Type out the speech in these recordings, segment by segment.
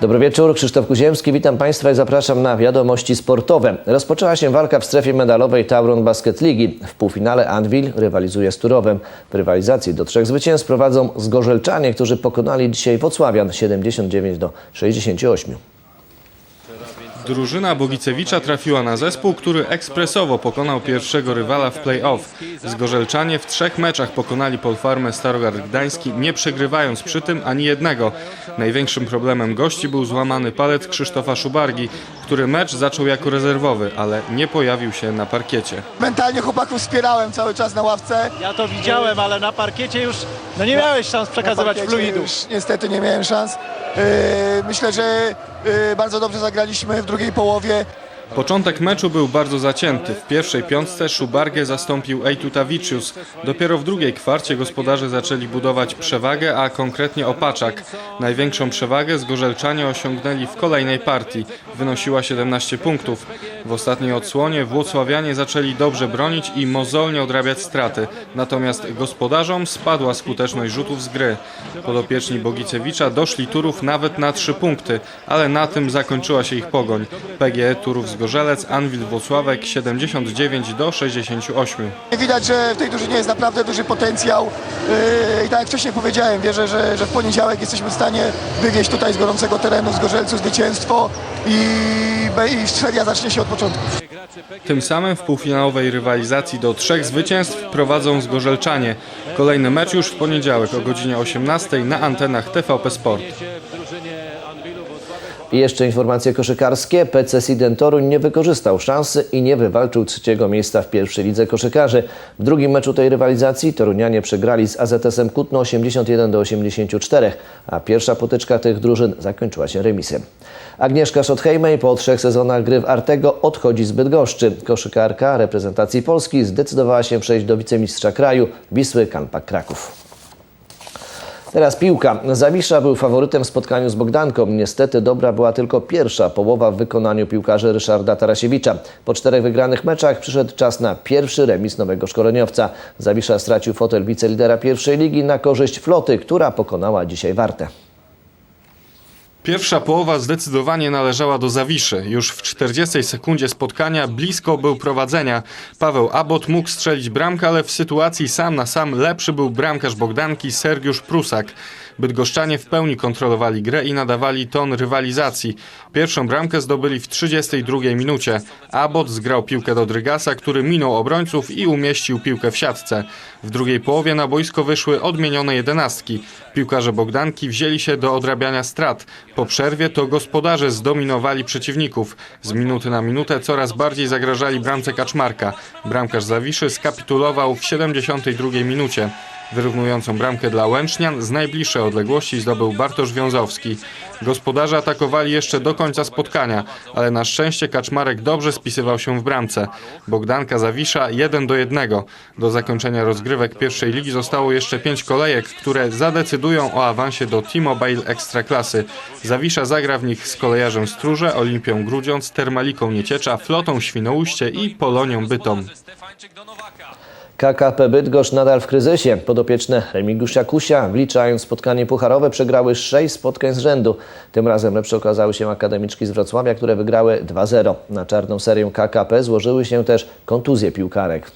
Dobry wieczór, Krzysztof Kuziemski, witam Państwa i zapraszam na wiadomości sportowe. Rozpoczęła się walka w strefie medalowej Tauron Basket Ligi. W półfinale Anvil rywalizuje z Turowem. W rywalizacji do trzech zwycięstw prowadzą Zgorzelczanie, którzy pokonali dzisiaj Wocławian 79 do 68. Drużyna Bogicewicza trafiła na zespół, który ekspresowo pokonał pierwszego rywala w play-off. Zgorzelczanie w trzech meczach pokonali Polfarmę Starogard Gdański, nie przegrywając przy tym ani jednego. Największym problemem gości był złamany palet Krzysztofa Szubargi, który mecz zaczął jako rezerwowy, ale nie pojawił się na parkiecie. Mentalnie chłopaków wspierałem cały czas na ławce. Ja to widziałem, ale na parkiecie już no nie miałeś szans przekazywać fluidu. Już niestety nie miałem szans. Yy, myślę, że yy, bardzo dobrze zagraliśmy w drugiej połowie. Początek meczu był bardzo zacięty. W pierwszej piątce Szubargę zastąpił Ejtutavicius. Dopiero w drugiej kwarcie gospodarze zaczęli budować przewagę, a konkretnie Opaczak. Największą przewagę zgorzelczanie osiągnęli w kolejnej partii. Wynosiła 17 punktów. W ostatniej odsłonie Włocławianie zaczęli dobrze bronić i mozolnie odrabiać straty. Natomiast gospodarzom spadła skuteczność rzutów z gry. Podopieczni Bogicewicza doszli Turów nawet na 3 punkty, ale na tym zakończyła się ich pogoń. PGE Turów Zgorzelec, Anwil Włocławek 79 do 68. Widać, że w tej drużynie jest naprawdę duży potencjał. Yy, I tak jak wcześniej powiedziałem, wierzę, że, że w poniedziałek jesteśmy w stanie wywieźć tutaj z gorącego terenu, z Gorzelcu zwycięstwo i, i seria zacznie się od Tym samym w półfinałowej rywalizacji do trzech zwycięstw prowadzą Zgorzelczanie. Kolejny mecz już w poniedziałek o godzinie 18 na antenach TVP Sport. Jeszcze informacje koszykarskie. PC Siden Toruń nie wykorzystał szansy i nie wywalczył trzeciego miejsca w pierwszej lidze koszykarzy. W drugim meczu tej rywalizacji Torunianie przegrali z AZS-em Kutno 81 do 84, a pierwsza potyczka tych drużyn zakończyła się remisem. Agnieszka Schothejmej po trzech sezonach gry w Artego odchodzi z Bydgoszczy. Koszykarka reprezentacji Polski zdecydowała się przejść do wicemistrza kraju Wisły Kampak Kraków. Teraz piłka. Zawisza był faworytem w spotkaniu z Bogdanką. Niestety dobra była tylko pierwsza połowa w wykonaniu piłkarzy Ryszarda Tarasiewicza. Po czterech wygranych meczach przyszedł czas na pierwszy remis nowego szkoleniowca. Zawisza stracił fotel wicelidera pierwszej ligi na korzyść floty, która pokonała dzisiaj Wartę. Pierwsza połowa zdecydowanie należała do Zawiszy. Już w 40 sekundzie spotkania blisko był prowadzenia. Paweł Abot mógł strzelić bramkę, ale w sytuacji sam na sam lepszy był bramkarz Bogdanki Sergiusz Prusak. Bydgoszczanie w pełni kontrolowali grę i nadawali ton rywalizacji. Pierwszą bramkę zdobyli w 32 minucie. Abot zgrał piłkę do Drygasa, który minął obrońców i umieścił piłkę w siatce. W drugiej połowie na boisko wyszły odmienione jedenastki. Piłkarze Bogdanki wzięli się do odrabiania strat. Po przerwie to gospodarze zdominowali przeciwników. Z minuty na minutę coraz bardziej zagrażali bramce Kaczmarka. Bramkarz Zawiszy skapitulował w 72 minucie. Wyrównującą bramkę dla Łęcznian z najbliższej odległości zdobył Bartosz Wiązowski. Gospodarze atakowali jeszcze do końca spotkania, ale na szczęście Kaczmarek dobrze spisywał się w bramce. Bogdanka Zawisza 1 do 1. Do zakończenia rozgrywek pierwszej ligi zostało jeszcze pięć kolejek, które zadecydują o awansie do T-Mobile Ekstraklasy. Zawisza zagra w nich z kolejarzem Stróże, Olimpią Grudziądz, Termaliką Nieciecza, Flotą Świnoujście i Polonią Bytom. KKP Bydgoszcz nadal w kryzysie. Podopieczne Remigiusza Kusia, wliczając spotkanie pucharowe, przegrały 6 spotkań z rzędu. Tym razem lepsze okazały się akademiczki z Wrocławia, które wygrały 2-0. Na czarną serię KKP złożyły się też kontuzje piłkarek.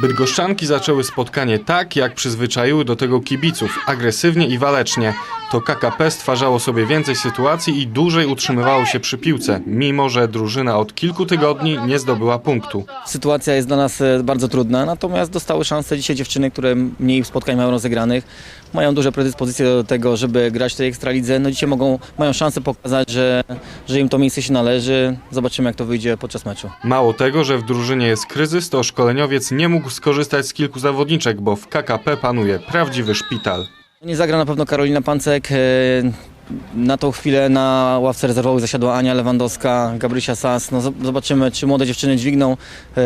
Bydgoszczanki zaczęły spotkanie tak, jak przyzwyczaiły do tego kibiców, agresywnie i walecznie. To KKP stwarzało sobie więcej sytuacji i dłużej utrzymywało się przy piłce, mimo że drużyna od kilku tygodni nie zdobyła punktu. Sytuacja jest dla nas e, bardzo trudna, natomiast dostały szansę dzisiaj dziewczyny, które mniej spotkań mają rozegranych. Mają duże predyspozycje do tego, żeby grać w tej ekstralidze. No dzisiaj mogą, mają szansę pokazać, że, że im to miejsce się należy. Zobaczymy, jak to wyjdzie podczas meczu. Mało tego, że w drużynie jest kryzys, to szkoleniowiec nie mógł skorzystać z kilku zawodniczek, bo w KKP panuje prawdziwy szpital. Nie zagra na pewno Karolina Pancek. e, Na tą chwilę na ławce rezerwowych zasiadła Ania Lewandowska, Gabrysia Sas. No, zob- zobaczymy, czy młode dziewczyny dźwigną e,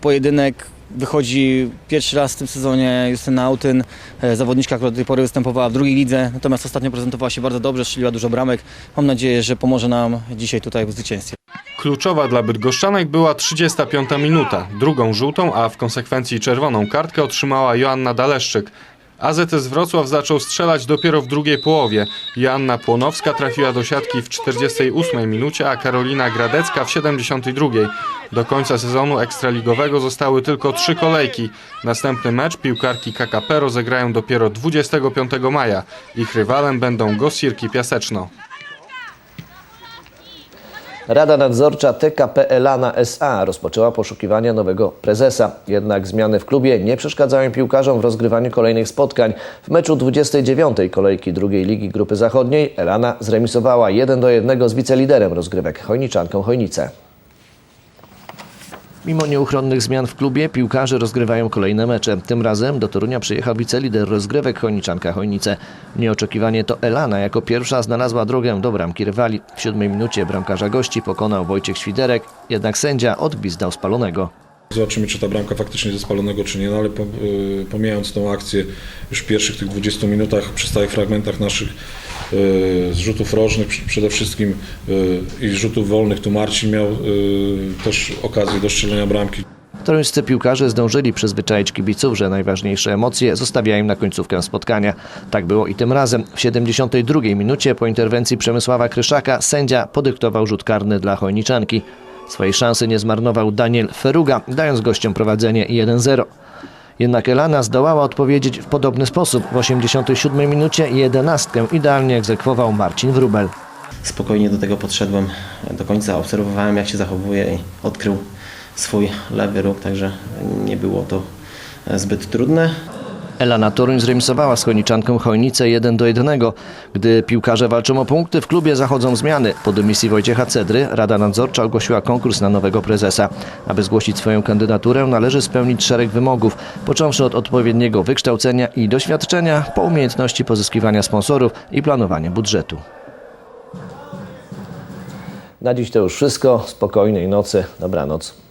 pojedynek. Wychodzi pierwszy raz w tym sezonie Justyna Autyn, e, zawodniczka, która do tej pory występowała w drugiej lidze, natomiast ostatnio prezentowała się bardzo dobrze, strzeliła dużo bramek. Mam nadzieję, że pomoże nam dzisiaj tutaj w zwycięstwie. Kluczowa dla Bydgoszczanek była 35 minuta. Drugą żółtą, a w konsekwencji czerwoną kartkę otrzymała Joanna Daleszczyk. AZS Wrocław zaczął strzelać dopiero w drugiej połowie. Joanna Płonowska trafiła do siatki w 48 minucie, a Karolina Gradecka w 72. Do końca sezonu ekstraligowego zostały tylko trzy kolejki. Następny mecz piłkarki KKP rozegrają dopiero 25 maja. Ich rywalem będą Gosirki Piaseczno. Rada Nadzorcza TKP Elana SA rozpoczęła poszukiwania nowego prezesa. Jednak zmiany w klubie nie przeszkadzają piłkarzom w rozgrywaniu kolejnych spotkań. W meczu 29. kolejki drugiej Ligi Grupy Zachodniej Elana zremisowała 1 do 1 z wiceliderem rozgrywek Chojniczanką Chojnice. Mimo nieuchronnych zmian w klubie, piłkarze rozgrywają kolejne mecze. Tym razem do Torunia przyjechał wicelider rozgrywek Chojniczanka Chojnice. Nieoczekiwanie to Elana jako pierwsza znalazła drogę do bramki rywali. W siódmej minucie bramkarza gości pokonał Wojciech Świderek, jednak sędzia odgwizdał spalonego. Zobaczymy, czy ta bramka faktycznie ze spalonego, czy nie, no ale y, pomijając tą akcję już w pierwszych tych 20 minutach, przy stałych fragmentach naszych y, zrzutów rożnych przede wszystkim y, i rzutów wolnych, tu Marcin miał też okazję do strzelenia bramki. Toruńscy piłkarze zdążyli przyzwyczaić kibiców, że najważniejsze emocje zostawiają na końcówkę spotkania. Tak było i tym razem. W 72 minucie po interwencji Przemysława Kryszaka sędzia podyktował rzut karny dla Chojniczanki. Swojej szansy nie zmarnował Daniel Feruga, dając gościom prowadzenie 1-0. Jednak Elana zdołała odpowiedzieć w podobny sposób. W 87 minucie 11 idealnie egzekwował Marcin Wrubel. spokojnie do tego podszedłem do końca, obserwowałem jak się zachowuje i odkrył swój lewy róg, także nie było to zbyt trudne. Elana Toruń zremisowała z Chojniczanką Chojnicę 1 do 1. Gdy piłkarze walczą o punkty, w klubie zachodzą zmiany. Po dymisji Wojciecha Cedry Rada Nadzorcza ogłosiła konkurs na nowego prezesa. Aby zgłosić swoją kandydaturę należy spełnić szereg wymogów, począwszy od odpowiedniego wykształcenia i doświadczenia, po umiejętności pozyskiwania sponsorów i planowania budżetu. Na dziś to już wszystko. Spokojnej nocy. Dobranoc.